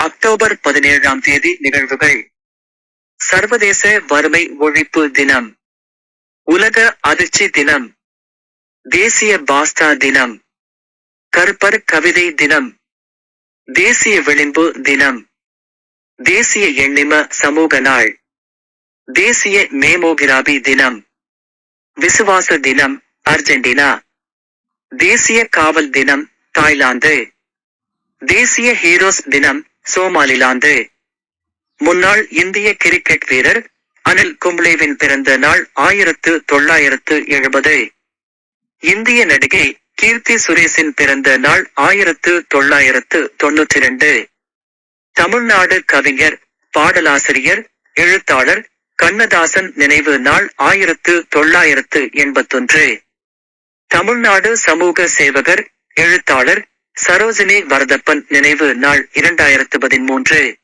October பதினேழாம் தேதி நிகழ்வுகள். சர்வதேச வறுமை ஒழிப்பு தினம். உலக அதிர்ச்சி தினம். தேசிய பாஸ்தா தினம். கருப்பர் கவிதை தினம். தேசிய விளிம்பு தினம். தேசிய எண்ணிம சமூக நாள். தேசிய மேமோகிராபி தினம். விசுவாச தினம் அர்ஜென்டினா. தேசிய காவல் தினம் தாய்லாந்து. தேசிய ஹீரோஸ் தினம் சோமாலிலாந்து. முன்னாள் இந்திய கிரிக்கெட் வீரர் அனில் கும்ளேவின் பிறந்த நாள் ஆயிரத்து தொள்ளாயிரத்து எழுபது. இந்திய நடிகை கீர்த்தி சுரேஷின் பிறந்த நாள் ஆயிரத்து தொள்ளாயிரத்து தொன்னூற்றி இரண்டு தமிழ்நாடு கவிஞர் பாடலாசிரியர் எழுத்தாளர் கண்ணதாசன் நினைவு நாள் ஆயிரத்து தொள்ளாயிரத்து எண்பத்தொன்று. தமிழ்நாடு சமூக சேவகர் எழுத்தாளர் சரோஜினி வரதப்பன் நினைவு நாள் இரண்டாயிரத்து பதிமூன்று.